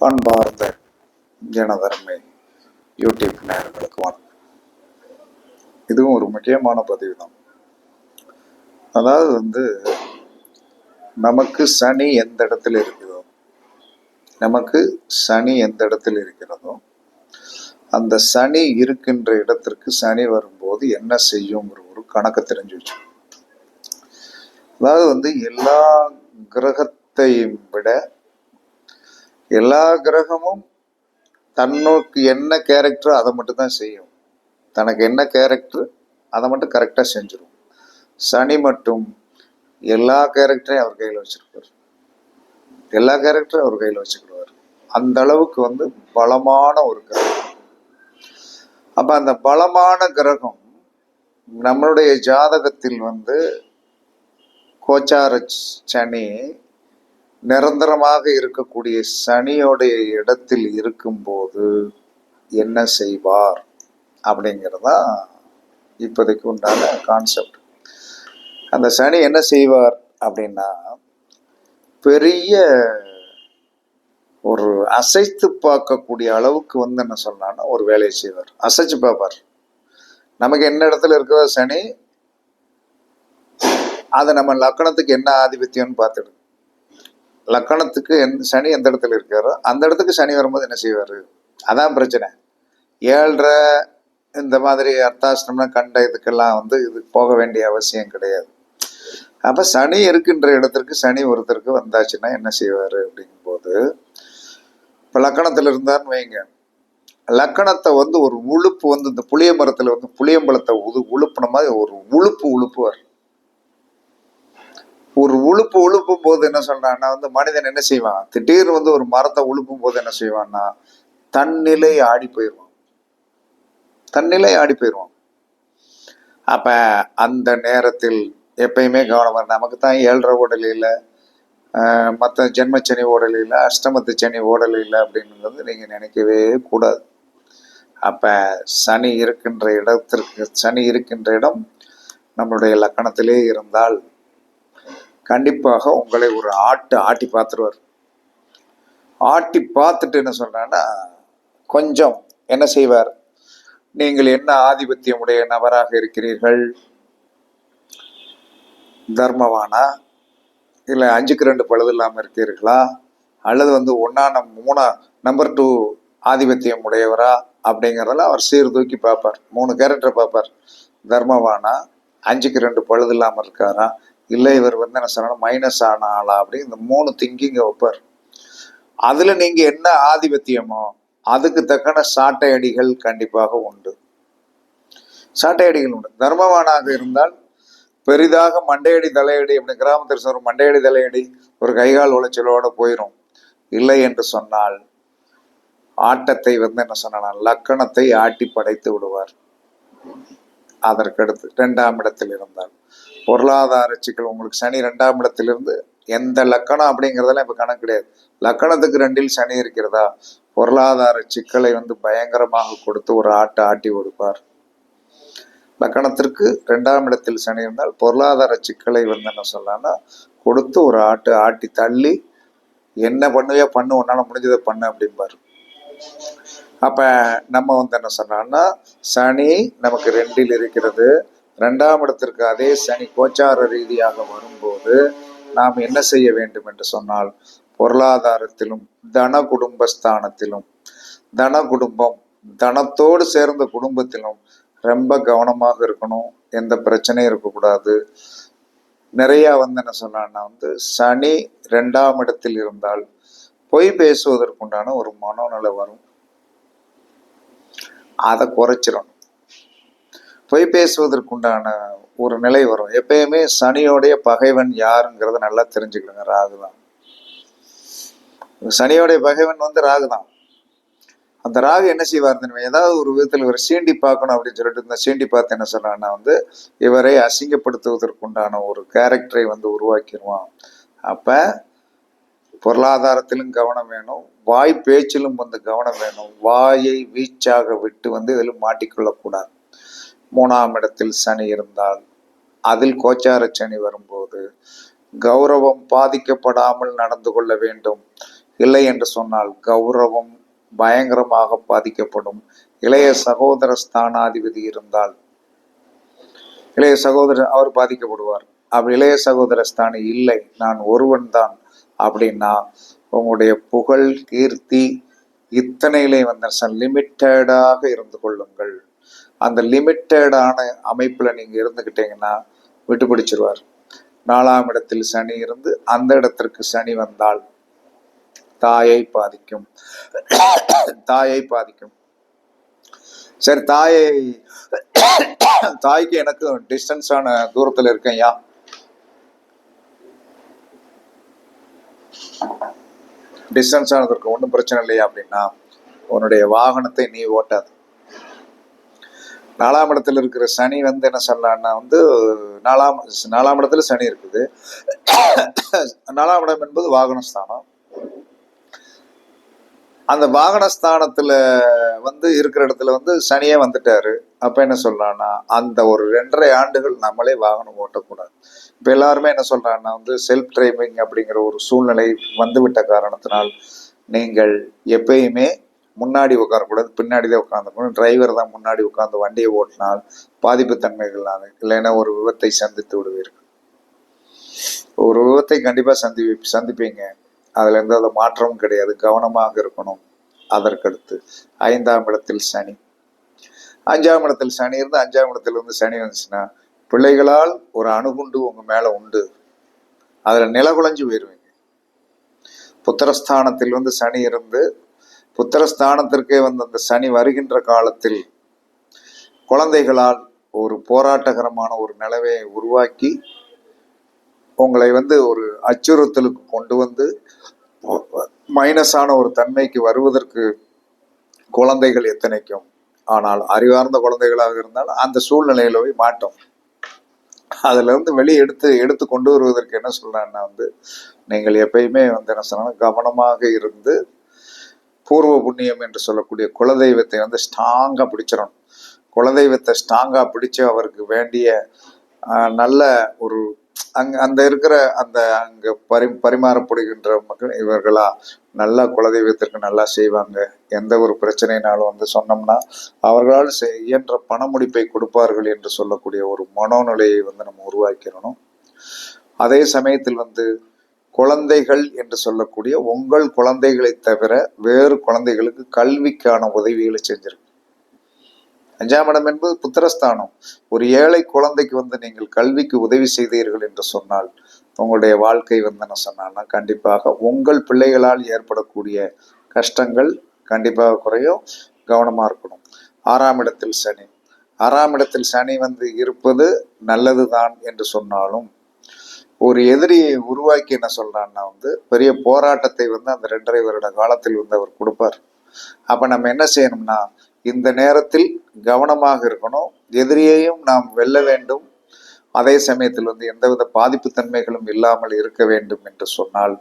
பண்பார்ந்த ஜனதர்மை YouTube நேர்களுக்கு வணக்கம். இதுவும் ஒரு முக்கியமான பதிவு தான் அதாவது வந்து நமக்கு சனி எந்த இடத்துல இருக்கிறதோ நமக்கு சனி எந்த இடத்துல இருக்கிறதோ அந்த சனி இருக்கின்ற இடத்திற்கு சனி வரும்போது என்ன செய்யுங்கிற ஒரு கணக்கு தெரிஞ்சு வச்சு அதாவது வந்து எல்லா கிரகத்தையும் விட எல்லா கிரகமும் தன்னுக்கு என்ன கேரக்டரோ அதை மட்டும் தான் செய்யும். தனக்கு என்ன கேரக்டர் அதை மட்டும் கரெக்டாக செஞ்சிடும் சனி மட்டும் எல்லா கேரக்டரையும் அவர் கையில் வச்சிருப்பார். எல்லா கேரக்டரும் அவர் கையில் வச்சுக்கிடுவார். அந்த அளவுக்கு வந்து பலமான ஒரு கிரகம். அப்ப அந்த பலமான கிரகம் நம்மளுடைய ஜாதகத்தில் வந்து கோச்சார சனி நிரந்தரமாக இருக்கக்கூடிய சனியோடைய இடத்தில் இருக்கும்போது என்ன செய்வார்? அப்படிங்கிறதா இப்போதைக்கு உண்டான கான்செப்ட் அந்த சனி என்ன செய்வார் அப்படின்னா பெரிய ஒரு அசைத்து பார்க்கக்கூடிய அளவுக்கு வந்து என்ன சொன்னான்னா ஒரு வேலையை செய்வார். அசைச்சு பார்ப்பார். நமக்கு என்ன இடத்துல இருக்கிற சனி? அது நம்ம லக்கணத்துக்கு என்ன ஆதிபத்தியம்னு பார்த்துடு லக்கணத்துக்கு எந் சனி எந்த இடத்துல இருக்காரோ அந்த இடத்துக்கு சனி வரும்போது என்ன செய்வார்? அதான் பிரச்சனை. ஏழ்ரை இந்த மாதிரி அர்த்தாஷ்டம்னா கண்ட இதுக்கெல்லாம் வந்து இது போக வேண்டிய அவசியம் கிடையாது. அப்போ சனி இருக்கின்ற இடத்திற்கு சனி ஒருத்தருக்கு வந்தாச்சுன்னா என்ன செய்வார் அப்படிங்கும்போது இப்போ லக்கணத்தில் இருந்தார்னு வைங்க. லக்கணத்தை வந்து ஒரு உழுப்பு வந்து இந்த புளிய மரத்தில் வந்து புளியம்பழத்தை உது உழுப்புன மாதிரி ஒரு உழுப்பு உழுப்புவார். ஒரு உழுப்பு உழுப்பும் போது என்ன சொல்றான்னா வந்து மனிதன் என்ன செய்வான்? திடீர்னு வந்து ஒரு மரத்தை உழுப்பும் போது என்ன செய்வான்னா தன்னிலை ஆடி போயிடுவான். தன்னிலை ஆடி போயிடுவான். அப்ப அந்த நேரத்தில் எப்பயுமே கவனம் நமக்கு தான் ஏழரை ஓடலையில் மற்ற ஜென்மச்சனி ஓடலையில் அஷ்டமத்து சனி ஓடலையில் அப்படிங்கிறது நீங்கள் நினைக்கவே கூடாது. அப்போ சனி இருக்கின்ற இடத்திற்கு சனி இருக்கின்ற இடம் நம்மளுடைய லக்கணத்திலே இருந்தால் கண்டிப்பாக உங்களை ஒரு ஆட்டு ஆட்டி பார்த்துருவார். ஆட்டி பார்த்துட்டு என்ன சொன்னான்னா கொஞ்சம் என்ன செய்வார்? நீங்கள் என்ன ஆதிபத்தியம் உடைய நபராக இருக்கிறீர்கள்? தர்மவானா? இல்லை அஞ்சுக்கு ரெண்டு பழுது இல்லாமல் இருக்கீர்களா அல்லது வந்து ஒன்னான மூணா நம்பர் டூ ஆதிபத்தியம் உடையவரா? அப்படிங்கிறதெல்லாம் அவர் சீர்தூக்கி பார்ப்பார். மூணு கேரக்டர் பார்ப்பார். தர்மவானா அஞ்சுக்கு ரெண்டு பழுது இல்லாமல் இருக்காரா? இல்லை இவர் வந்து என்ன சொன்னாலும் மைனஸ் ஆன ஆளா அப்படி இந்த மூணு திங்கிங்க வைப்பார் அதில் நீங்கள் என்ன ஆதிபத்தியமோ அதுக்கு தக்கன சாட்டை அடிகள் கண்டிப்பாக உண்டு. சாட்டை அடிகள் உண்டு. தர்மவானாக இருந்தால் பெரிதாக மண்டையடி தலையடி அப்படி கிராமத்தில் சொல்ற மண்டையடி தலையடி ஒரு கைகால் உளைச்சலோட போயிடும் இல்லை என்று சொன்னால் ஆட்டத்தை வந்து என்ன சொன்னா லக்கணத்தை ஆட்டி படைத்து விடுவார். அதற்கடுத்து ரெண்டாம் இடத்தில் இருந்தால். பொருளாதார சிக்கல் உங்களுக்கு சனி ரெண்டாம் இடத்திலிருந்து எந்த லக்கணம் அப்படிங்கிறதெல்லாம் இப்போ கணக்கு கிடையாது. லக்கணத்துக்கு ரெண்டில் சனி இருக்கிறதா? பொருளாதார சிக்கலை வந்து பயங்கரமாக கொடுத்து ஒரு ஆட்டை ஆட்டி கொடுப்பார் லக்கணத்திற்கு ரெண்டாம் இடத்தில் சனி இருந்தால் பொருளாதார சிக்கலை வந்து என்ன சொல்லலாம்னா கொடுத்து ஒரு ஆட்டு ஆட்டி தள்ளி என்ன பண்ணுவே பண்ணு உன்னால முடிஞ்சதை பண்ணு அப்படிம்பார். அப்ப நம்ம வந்து என்ன சொன்னோம்னா சனி நமக்கு ரெண்டில் இருக்கிறது ரெண்டாம் இடத்திற்கு அதே சனி கோச்சார ரீதியாக வரும்போது நாம் என்ன செய்ய வேண்டும் என்று சொன்னால் பொருளாதாரத்திலும் தன குடும்பஸ்தானத்திலும் தன குடும்பம் தனத்தோடு சேர்ந்த குடும்பத்திலும் ரொம்ப கவனமாக இருக்கணும். எந்த பிரச்சனையும் இருக்கக்கூடாது. நிறையா வந்து என்ன சொன்னான்னா வந்து சனி ரெண்டாம் இடத்தில் இருந்தால் பொய் பேசுவதற்குண்டான ஒரு மனோநிலை வரும். அதை குறைச்சிடணும். பொய் பேசுவதற்குண்டான ஒரு நிலை வரும். எப்பயுமே சனியோடைய பகைவன் யாருங்கிறத நல்லா தெரிஞ்சுக்கணுங்க ராகு தான் சனியோடைய பகைவன் வந்து ராகு தான் அந்த ராகு என்ன செய்வார் தெரியுமா? ஏதாவது ஒரு விதத்தில் இவர் சீண்டி பார்க்கணும் அப்படின்னு சொல்லிட்டு இந்த சீண்டி பார்த்து என்ன சொன்னான்னா வந்து இவரை அசிங்கப்படுத்துவதற்குண்டான ஒரு கேரக்டரை வந்து உருவாக்கிடுவான் அப்ப பொருளாதாரத்திலும் கவனம் வேணும் வாய் பேச்சிலும் வந்து கவனம் வேணும். வாயை வீச்சாக விட்டு வந்து இதில் மாட்டிக்கொள்ளக்கூடாது. மூணாம் இடத்தில் சனி இருந்தால் அதில் கோச்சார சனி வரும்போது கௌரவம் பாதிக்கப்படாமல் நடந்து கொள்ள வேண்டும். இல்லை என்று சொன்னால் கௌரவம் பயங்கரமாக பாதிக்கப்படும். இளைய சகோதர ஸ்தானாதிபதி இருந்தால் இளைய சகோதரர் அவர் பாதிக்கப்படுவார். அப்படி இளைய சகோதர ஸ்தானி இல்லை நான் ஒருவன் தான் அப்படின்னா உங்களுடைய புகழ் கீர்த்தி இத்தனையிலே வந்த லிமிட்டடாக இருந்து கொள்ளுங்கள். அந்த லிமிட்டடான அமைப்புல நீங்க இருந்துக்கிட்டீங்கன்னா விட்டு பிடிச்சிருவார். நாலாம் இடத்தில் சனி இருந்து அந்த இடத்திற்கு சனி வந்தால் தாயை பாதிக்கும். தாயை பாதிக்கும். சரி தாயை தாய்க்கு எனக்கு டிஸ்டன்ஸான தூரத்துல இருக்கேன் ஐயா டிஸ்டன்ஸ் ஆனதற்கு ஒன்றும் பிரச்சனை இல்லையா அப்படின்னா உன்னுடைய வாகனத்தை நீ ஓட்டாது. நாலாம் இடத்துல இருக்கிற சனி வந்து என்ன சொல்லலாம்னா வந்து நாலாம் நாலாம் இடத்துல சனி இருக்குது. நாலாம் இடம் என்பது வாகனஸ்தானம். அந்த வாகனஸ்தானத்துல வந்து இருக்கிற இடத்துல வந்து சனியே வந்துட்டாரு. அப்ப என்ன சொல்றான்னா அந்த ஒரு ரெண்டரை ஆண்டுகள் நம்மளே வாகனம் ஓட்டக்கூடாது. இப்ப எல்லாருமே என்ன சொல்றாங்கன்னா வந்து செல்ஃப் டிரைவிங் அப்படிங்கிற ஒரு சூழ்நிலை வந்துவிட்ட காரணத்தினால் நீங்கள் எப்பயுமே முன்னாடி உட்காரக்கூடாது பின்னாடி தான் உட்காந்துக்கணும் டிரைவர் தான் முன்னாடி உட்காந்து வண்டியை ஓட்டினால் பாதிப்பு தன்மைகள்னால இல்லைன்னா ஒரு விபத்தை சந்தித்து விடுவீர்கள். ஒரு விபத்தை கண்டிப்பாக சந்தி சந்திப்பீங்க. அதில் எந்த வித மாற்றமும் கிடையாது. கவனமாக இருக்கணும். அதற்கடுத்து ஐந்தாம் இடத்தில் சனி. அஞ்சாம் இடத்தில் சனி இருந்து அஞ்சாம் இடத்துல இருந்து சனி வந்துச்சுன்னா பிள்ளைகளால் ஒரு அணுகுண்டு உங்கள் மேலே உண்டு. அதில் நிலகுலைஞ்சு போயிடுவீங்க புத்திரஸ்தானத்தில் வந்து சனி இருந்து புத்திரஸ்தானத்திற்கே வந்து அந்த சனி வருகின்ற காலத்தில் குழந்தைகளால் ஒரு போராட்டகரமான ஒரு நிலவையை உருவாக்கி உங்களை வந்து ஒரு அச்சுறுத்தலுக்கு கொண்டு வந்து மைனஸான ஒரு தன்மைக்கு வருவதற்கு குழந்தைகள் எத்தனைக்கும்? ஆனால் அறிவார்ந்த குழந்தைகளாக இருந்தால் அந்த சூழ்நிலையில போய் மாட்டோம். அதுல இருந்து வெளியே எடுத்து எடுத்து கொண்டு வருவதற்கு என்ன சொல்றேன்னா வந்து நீங்கள் எப்பயுமே வந்து என்ன சொன்னாலும் கவனமாக இருந்து பூர்வ புண்ணியம் என்று சொல்லக்கூடிய குலதெய்வத்தை வந்து ஸ்ட்ராங்காக பிடிச்சிடணும். குலதெய்வத்தை ஸ்ட்ராங்காக பிடிச்சு அவருக்கு வேண்டிய நல்ல ஒரு அங்க அந்த இருக்கிற அந்த அங்கே பரி பரிமாறப்படுகின்ற மக்கள் இவர்களா நல்லா குலதெய்வத்திற்கு நல்லா செய்வாங்க. எந்த ஒரு பிரச்சனைனாலும் வந்து சொன்னோம்னா அவர்களால் செய்- இயன்ற பண முடிப்பை கொடுப்பார்கள் என்று சொல்லக்கூடிய ஒரு மனோநிலையை வந்து நம்ம உருவாக்கிடணும். அதே சமயத்தில் வந்து குழந்தைகள் என்று சொல்லக்கூடிய உங்கள் குழந்தைகளை தவிர வேறு குழந்தைகளுக்கு கல்விக்கான உதவிகளை செஞ்சிருக்கு. அஞ்சாம் இடம் என்பது புத்திரஸ்தானம். ஒரு ஏழை குழந்தைக்கு வந்து நீங்கள் கல்விக்கு உதவி செய்தீர்கள் என்று சொன்னால் உங்களுடைய வாழ்க்கை வந்து என்ன சொன்னான்னா கண்டிப்பாக உங்கள் பிள்ளைகளால் ஏற்படக்கூடிய கஷ்டங்கள் கண்டிப்பாக குறையும் கவனமா இருக்கணும். ஆறாம் இடத்தில் சனி. ஆறாம் இடத்தில் சனி வந்து இருப்பது நல்லதுதான் என்று சொன்னாலும் ஒரு எதிரியை உருவாக்கி என்ன சொல்றான்னா வந்து பெரிய போராட்டத்தை வந்து அந்த ரெண்டரை வருட காலத்தில் வந்து அவர் கொடுப்பார். அப்ப நம்ம என்ன செய்யணும்னா இந்த நேரத்தில் கவனமாக இருக்கணும். எதிரியையும் நாம் வெல்ல வேண்டும். அதே சமயத்தில் வந்து எந்தவித பாதிப்பு தன்மைகளும் இல்லாமல் இருக்க வேண்டும் என்று சொன்னால்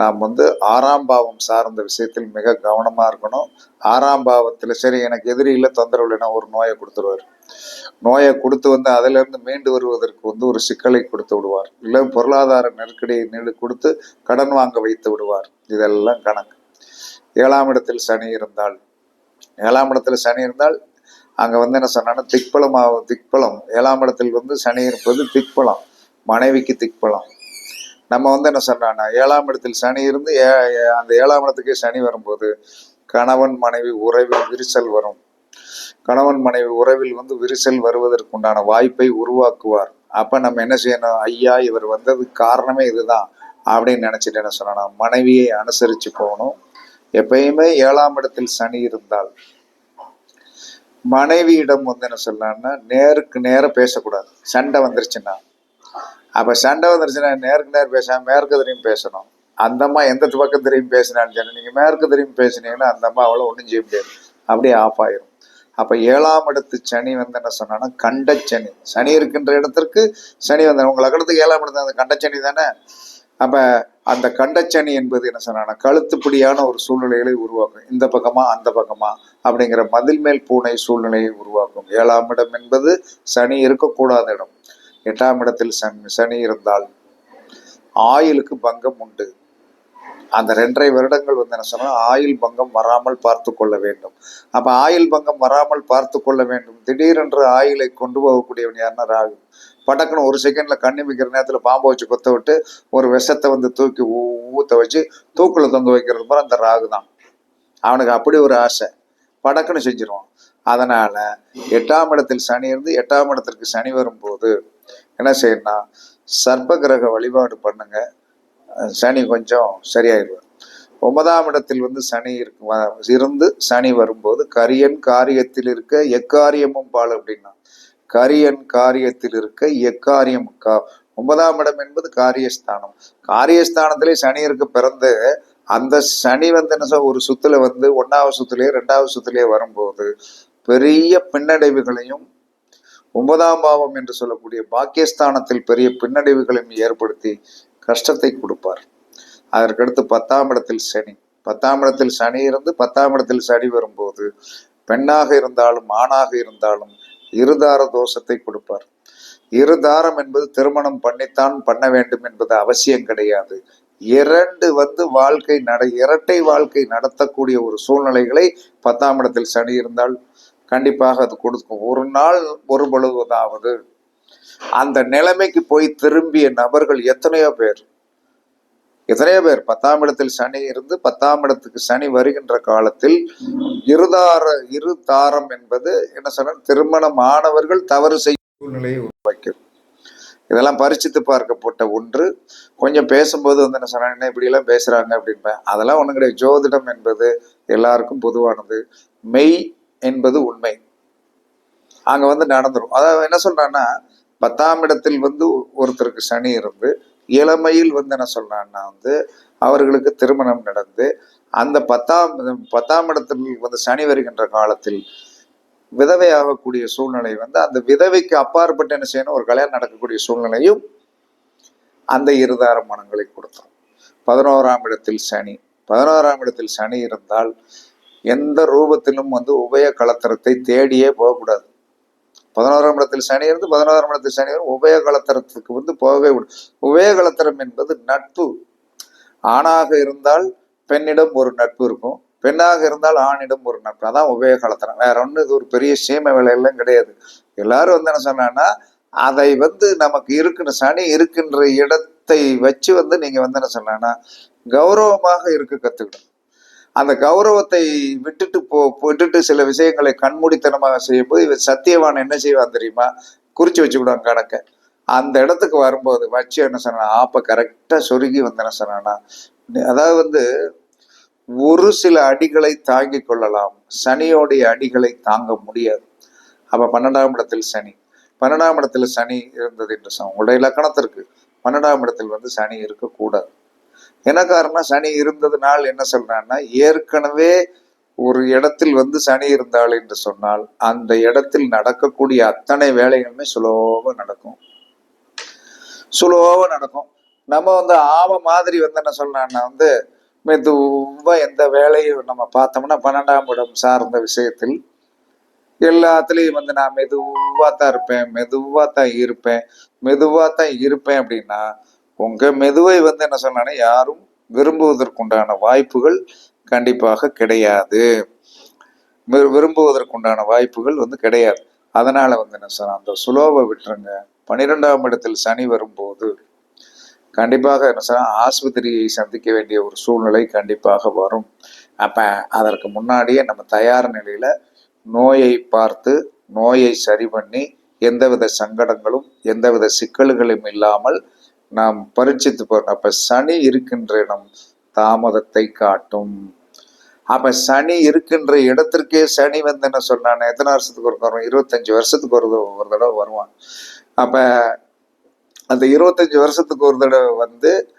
நாம் வந்து ஆறாம் பாவம் சார்ந்த விஷயத்தில் மிக கவனமாக இருக்கணும். ஆறாம் பாவத்தில் சரி எனக்கு எதிரியில் தொந்தரவு இல்லைன்னா ஒரு நோயை கொடுத்துருவார். நோயை கொடுத்து வந்து அதிலிருந்து இருந்து மீண்டு வருவதற்கு வந்து ஒரு சிக்கலை கொடுத்து விடுவார். இல்லை பொருளாதார நெருக்கடியை நீடு கொடுத்து கடன் வாங்க வைத்து விடுவார். இதெல்லாம் கணக்கு. ஏழாம் இடத்தில் சனி இருந்தால் ஏழாம் இடத்துல சனி இருந்தால் அங்க வந்து என்ன சொன்னான்னா திக்பலம் ஆகும் திக்பலம். ஏழாம் இடத்தில் வந்து சனி இருப்பது திக்பலம். மனைவிக்கு திக்பலம். நம்ம வந்து என்ன சொல்றான்னா ஏழாம் இடத்தில் சனி இருந்து ஏ- அந்த ஏழாம் இடத்துக்கே சனி வரும்போது கணவன் மனைவி உறவில் விரிசல் வரும். கணவன் மனைவி உறவில் வந்து விரிசல் வருவதற்குண்டான வாய்ப்பை உருவாக்குவார். அப்ப நம்ம என்ன செய்யணும்? ஐயா இவர் வந்ததுக்கு காரணமே இதுதான் அப்படின்னு நினைச்சிட்டு என்ன சொல்லணும்? மனைவியை அனுசரிச்சு போகணும். எப்பயுமே ஏழாம் இடத்தில் சனி இருந்தால் மனைவியிடம் வந்து என்ன சொல்லலாம்னா நேருக்கு நேரம் பேசக்கூடாது. சண்டை வந்துருச்சுன்னா. அப்ப சண்டை வந்துருச்சுன்னா நேருக்கு நேர் பேசாம மேற்கு தெரியும் பேசணும். அந்த அம்மா எந்த பக்கம் தெரியும் பேசினான்னு நீங்க மேற்கு தெரியும் பேசினீங்கன்னா அந்த அம்மா அவ்வளவு ஒன்றும் செய்ய முடியாது. அப்படியே ஆஃப் ஆயிரும். அப்ப ஏழாம் இடத்து சனி வந்து என்ன சொன்னான்னா கண்டச்சனி சனி. இருக்கின்ற இடத்திற்கு சனி வந்து உங்க லக்னத்துக்கு ஏழாம் இடத்துல அந்த கண்டச்சனி தானே? அப்ப அந்த கண்டச்சனி என்பது என்ன சொன்னா கழுத்துப்படியான ஒரு சூழ்நிலைகளை உருவாக்கும். இந்த பக்கமா அந்த பக்கமா அப்படிங்கிற மதில் மேல் பூனை சூழ்நிலையை உருவாக்கும். ஏழாம் இடம் என்பது சனி இருக்கக்கூடாத இடம். எட்டாம் இடத்தில் சனி சனி இருந்தால் ஆயுளுக்கு பங்கம் உண்டு. அந்த ரெண்டரை வருடங்கள் வந்து என்ன சொன்னால் ஆயுள் பங்கம் வராமல் பார்த்து கொள்ள வேண்டும். அப்போ ஆயுள் பங்கம் வராமல் பார்த்து கொள்ள வேண்டும். திடீரென்று ஆயுளை கொண்டு போகக்கூடியவன் யாருன்னா ராகு. படக்குன்னு ஒரு செகண்டில் கண்ணி மிக்கிற நேரத்தில் பாம்பை வச்சு கொத்த விட்டு ஒரு விஷத்தை வந்து தூக்கி ஊ- ஊத்த வச்சு தூக்கில் தொங்க வைக்கிறது மாதிரி அந்த ராகு தான். அவனுக்கு அப்படி ஒரு ஆசை. படக்குன்னு செஞ்சிருவான். அதனால் எட்டாம் இடத்தில் சனி இருந்து எட்டாம் இடத்திற்கு சனி வரும்போது என்ன செய்யணும்னா சர்ப்ப கிரக வழிபாடு பண்ணுங்கள் சனி கொஞ்சம் சரியாயிடுவார். ஒன்பதாம் இடத்தில் வந்து சனி இருக்கு இருந்து சனி வரும்போது கரியன் காரியத்தில் இருக்க எக்காரியமும் பால் அப்படின்னா கரியன் காரியத்தில் இருக்க எக்காரியம் கா ஒன்பதாம் இடம் என்பது காரியஸ்தானம். காரியஸ்தானத்திலே சனி இருக்க பிறந்து அந்த சனி வந்து என்ன ஒரு சுத்துல வந்து ஒன்னாவது சுத்துலயே ரெண்டாவது சுத்துலயே வரும்போது பெரிய பின்னடைவுகளையும் ஒன்பதாம் பாவம் என்று சொல்லக்கூடிய பாக்கியஸ்தானத்தில் பெரிய பின்னடைவுகளையும் ஏற்படுத்தி கஷ்டத்தை கொடுப்பார். அதற்கடுத்து பத்தாம் இடத்தில் சனி. பத்தாம் இடத்தில் சனி இருந்து பத்தாம் இடத்தில் சனி வரும்போது பெண்ணாக இருந்தாலும் ஆணாக இருந்தாலும் இருதார தோஷத்தை கொடுப்பார். இருதாரம் என்பது திருமணம் பண்ணித்தான் பண்ண வேண்டும் என்பது அவசியம் கிடையாது. இரண்டு வந்து வாழ்க்கை நட இரட்டை வாழ்க்கை நடத்தக்கூடிய ஒரு சூழ்நிலைகளை பத்தாம் இடத்தில் சனி இருந்தால் கண்டிப்பாக அது கொடுக்கும். ஒரு நாள் ஒரு பொழுவதாவது அந்த நிலைமைக்கு போய் திரும்பிய நபர்கள் எத்தனையோ பேர். எத்தனையோ பேர். பத்தாம் இடத்தில் சனி இருந்து பத்தாம் இடத்துக்கு சனி வருகின்ற காலத்தில் இருதார இரு தாரம் என்பது என்ன சொன்ன திருமணமானவர்கள் தவறு செய்யும் சூழ்நிலையை உருவாக்கும் இதெல்லாம் பரிச்சித்து பார்க்கப்பட்ட ஒன்று. கொஞ்சம் பேசும்போது வந்து என்ன சொன்னா என்ன இப்படி எல்லாம் பேசுறாங்க? அப்படின்பேன். அதெல்லாம் ஒண்ணு கிடையாது. ஜோதிடம் என்பது எல்லாருக்கும் பொதுவானது. மெய் என்பது உண்மை. அங்க வந்து நடந்துரும். அதாவது என்ன சொல்றான்னா பத்தாம் இடத்தில் வந்து ஒருத்தருக்கு சனி இருந்து இளமையில் வந்து என்ன சொல்றான்னா வந்து அவர்களுக்கு திருமணம் நடந்து அந்த பத்தாம் பத்தாம் இடத்தில் வந்து சனி வருகின்ற காலத்தில் விதவையாகக்கூடிய சூழ்நிலை வந்து அந்த விதவைக்கு அப்பாற்பட்டு என்ன செய்யணும்? ஒரு கல்யாணம் நடக்கக்கூடிய சூழ்நிலையும் அந்த இருதார மனங்களை கொடுத்தோம் பதினோராம் இடத்தில் சனி பதினோராம் இடத்தில் சனி இருந்தால் எந்த ரூபத்திலும் வந்து உபய கலத்தரத்தை தேடியே போகக்கூடாது. பதினோராம் இடத்தில் சனி இருந்து பதினோராம் இடத்தில் சனி வரும். உபய கலத்தரத்துக்கு வந்து போகவே விடும் உபய கலத்தரம் என்பது நட்பு. ஆணாக இருந்தால் பெண்ணிடம் ஒரு நட்பு இருக்கும். பெண்ணாக இருந்தால் ஆணிடம் ஒரு நட்பு. அதான் உபய கலத்தரம் வேற ஒன்று இது ஒரு பெரிய சீமை வேலையெல்லாம் கிடையாது. எல்லாரும் வந்து என்ன சொன்னாங்கன்னா அதை வந்து நமக்கு இருக்குன்னு சனி இருக்கின்ற இடத்தை வச்சு வந்து நீங்க வந்து என்ன சொன்னான்னா கௌரவமாக இருக்க கத்துக்கணும். அந்த கௌரவத்தை விட்டுட்டு போ விட்டுட்டு சில விஷயங்களை கண்மூடித்தனமாக செய்யும்போது இவர் சத்தியவான் என்ன செய்வான் தெரியுமா? குறிச்சு வச்சுக்கிடுவான் கணக்கை. அந்த இடத்துக்கு வரும்போது வச்சு என்ன சொன்னா ஆப்ப கரெக்டா சொருகி வந்து என்ன சொன்னான்னா அதாவது வந்து ஒரு சில அடிகளை தாங்கிக் கொள்ளலாம். சனியோடைய அடிகளை தாங்க முடியாது. அப்ப பன்னெண்டாம் இடத்தில் சனி. பன்னெண்டாம் இடத்துல சனி இருந்தது என்று உங்களுடைய இலக்கணத்திற்கு பன்னெண்டாம் இடத்தில் வந்து சனி இருக்கக்கூடாது. என்ன காரணம்? சனி இருந்ததுனால் என்ன சொல்றான்னா ஏற்கனவே ஒரு இடத்தில் வந்து சனி இருந்தாள் என்று சொன்னால் அந்த இடத்தில் நடக்கக்கூடிய அத்தனை வேலைகளுமே சுலோவா நடக்கும். சுலோவா நடக்கும். நம்ம வந்து ஆம மாதிரி வந்து என்ன சொல்லலாம்னா வந்து மெதுவா எந்த வேலையும் நம்ம பார்த்தோம்னா பன்னெண்டாம் இடம் சார்ந்த விஷயத்தில் எல்லாத்துலேயும் வந்து நான் மெதுவாக தான் இருப்பேன் மெதுவாக தான் இருப்பேன் மெதுவாக தான் இருப்பேன் அப்படின்னா உங்க மெதுவை வந்து என்ன சொன்னானே யாரும் விரும்புவதற்குண்டான வாய்ப்புகள் கண்டிப்பாக கிடையாது. வி- விரும்புவதற்குண்டான வாய்ப்புகள் வந்து கிடையாது. அதனால வந்து என்ன சொன்னா அந்த சுலோவை விட்டுருங்க. பன்னிரெண்டாம் இடத்தில் சனி வரும்போது கண்டிப்பாக என்ன சொன்னா ஆஸ்பத்திரியை சந்திக்க வேண்டிய ஒரு சூழ்நிலை கண்டிப்பாக வரும். அப்ப அதற்கு முன்னாடியே நம்ம தயார் நிலையில நோயை பார்த்து நோயை சரி பண்ணி எந்தவித சங்கடங்களும் எந்தவித சிக்கல்களும் இல்லாமல் நாம் பரிச்சித்து போறோம் அப்ப சனி இருக்கின்ற இடம் தாமதத்தை காட்டும். அப்ப சனி இருக்கின்ற இடத்திற்கே சனி வந்து என்ன சொன்னான் எத்தனை வருஷத்துக்கு ஒரு வரும் இருபத்தஞ்சு வருஷத்துக்கு ஒரு தடவை- ஒரு தடவை வருவான். அப்ப அந்த இருபத்தஞ்சு வருஷத்துக்கு ஒரு தடவை வந்து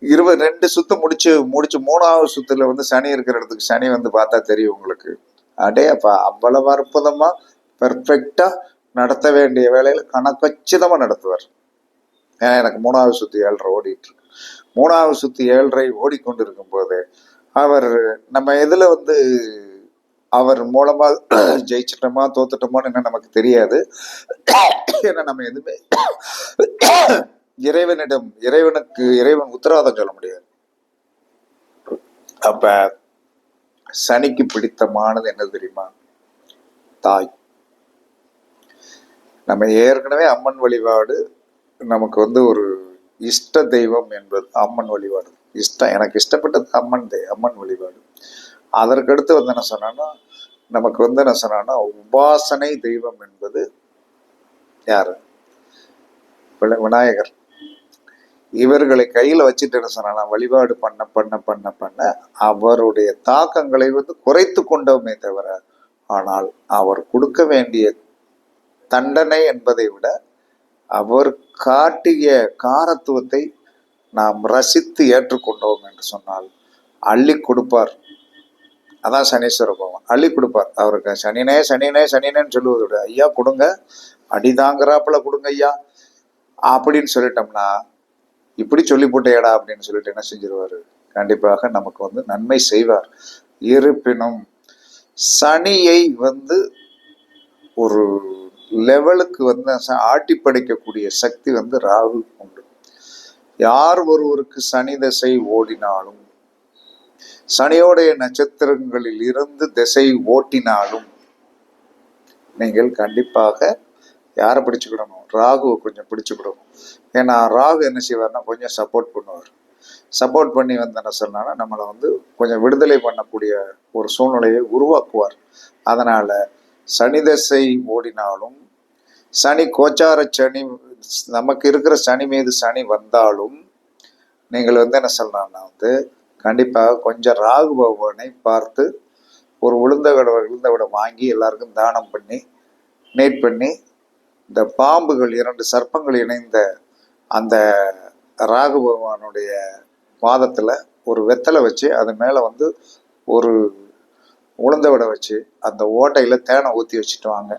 இருபது ரெண்டு சுத்து முடிச்சு முடிச்சு மூணாவது சுத்துல வந்து சனி இருக்கிற இடத்துக்கு சனி வந்து பார்த்தா தெரியும் உங்களுக்கு. அடே அப்ப அவ்வளவு அற்புதமா பெர்ஃபெக்டா நடத்த வேண்டிய வேலையில கணக்கச்சிதமா நடத்துவார். ஏன்னா எனக்கு மூணாவது சுத்து ஏழரை ஓடிட்டு இருக்கு. மூணாவது சுத்து ஏழரை ஓடிக்கொண்டிருக்கும் போது அவர் நம்ம எதுல வந்து அவர் மூலமா ஜெயிச்சிட்டோமா தோத்துட்டோமான்னு என்ன நமக்கு தெரியாது. ஏன்னா நம்ம எதுவுமே இறைவனிடம் இறைவனுக்கு இறைவன் உத்தரவாதம் சொல்ல முடியாது. அப்ப சனிக்கு பிடித்தமானது என்ன தெரியுமா? தாய். நம்ம ஏற்கனவே அம்மன் வழிபாடு நமக்கு வந்து ஒரு இஷ்ட தெய்வம் என்பது அம்மன் வழிபாடு. இஷ்டம் எனக்கு இஷ்டப்பட்டது அம்மன் தெய் அம்மன் வழிபாடு. அதற்கடுத்து வந்து என்ன சொன்னேன்னா நமக்கு வந்து என்ன சொன்னேன்னா உபாசனை தெய்வம் என்பது யார்? விநாயகர். இவர்களை கையில் வச்சுட்டு என்ன சொன்னா வழிபாடு பண்ண பண்ண பண்ண பண்ண அவருடைய தாக்கங்களை வந்து குறைத்து கொண்டோமே தவிர ஆனால் அவர் கொடுக்க வேண்டிய தண்டனை என்பதை விட அவர் காட்டிய காரத்துவத்தை நாம் ரசித்து ஏற்றுக்கொண்டோம் என்று சொன்னால் அள்ளி கொடுப்பார். அதான் சனீஸ்வர பகவான் அள்ளி கொடுப்பார். அவருக்கு சனினே சனினே சனினேன்னு சொல்லுவது விட ஐயா கொடுங்க. அடிதாங்கிறாப்புல கொடுங்க ஐயா. அப்படின்னு சொல்லிட்டோம்னா இப்படி சொல்லி போட்டேடா அப்படின்னு சொல்லிட்டு என்ன செஞ்சிருவாரு? கண்டிப்பாக நமக்கு வந்து நன்மை செய்வார். இருப்பினும் சனியை வந்து ஒரு லெவலுக்கு வந்து ஆட்டி படைக்கக்கூடிய சக்தி வந்து ராகு உண்டு. யார் ஒருவருக்கு சனி திசை ஓடினாலும் சனியோடைய நட்சத்திரங்களில் இருந்து திசை ஓட்டினாலும் நீங்கள் கண்டிப்பாக யாரை பிடிச்சுக்கிடணும்? ராகுவை கொஞ்சம் பிடிச்சுக்கிடணும். ஏன்னா ராகு என்ன செய்வார்னா கொஞ்சம் சப்போர்ட் பண்ணுவார். சப்போர்ட் பண்ணி வந்து என்ன சொன்னான்னா நம்மளை வந்து கொஞ்சம் விடுதலை பண்ணக்கூடிய ஒரு சூழ்நிலையை உருவாக்குவார். அதனால சனி தசை ஓடினாலும் சனி கோச்சார சனி நமக்கு இருக்கிற சனி மீது சனி வந்தாலும் நீங்கள் வந்து என்ன சொல்லலாம்னா வந்து கண்டிப்பாக கொஞ்சம் ராகு பகவானை பார்த்து ஒரு உளுந்த கடவை உளுந்த விட வாங்கி எல்லாருக்கும் தானம் பண்ணி நேட் பண்ணி இந்த பாம்புகள் இரண்டு சர்ப்பங்கள் இணைந்த அந்த ராகு பகவானுடைய பாதத்தில் ஒரு வெத்தலை வச்சு அது மேலே வந்து ஒரு உளுந்த விட வச்சு அந்த ஓட்டையில் தேனை ஊற்றி வச்சுட்டு வாங்க.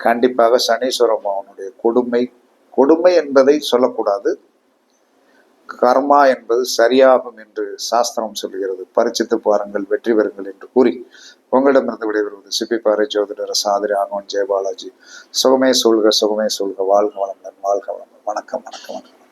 கண்டிப்பாக சனீஸ்வர பகவானுடைய கொடுமை. கொடுமை என்பதை சொல்லக்கூடாது. கர்மா என்பது சரியாகும் என்று சாஸ்திரம் சொல்கிறது. பரிச்சித்து பாருங்கள் வெற்றி பெறுங்கள் என்று கூறி உங்களிடமிருந்து விடைபெறுவது சிப்பிப்பாறை ஜோதிடர் சாதிரி ஆகவன் ஜெயபாலாஜி. சுகமே சொல்க சுகமே சொல்க வாழ்க வளமுடன் வாழ்க வளமுடன். வணக்கம் வணக்கம் வணக்கம்.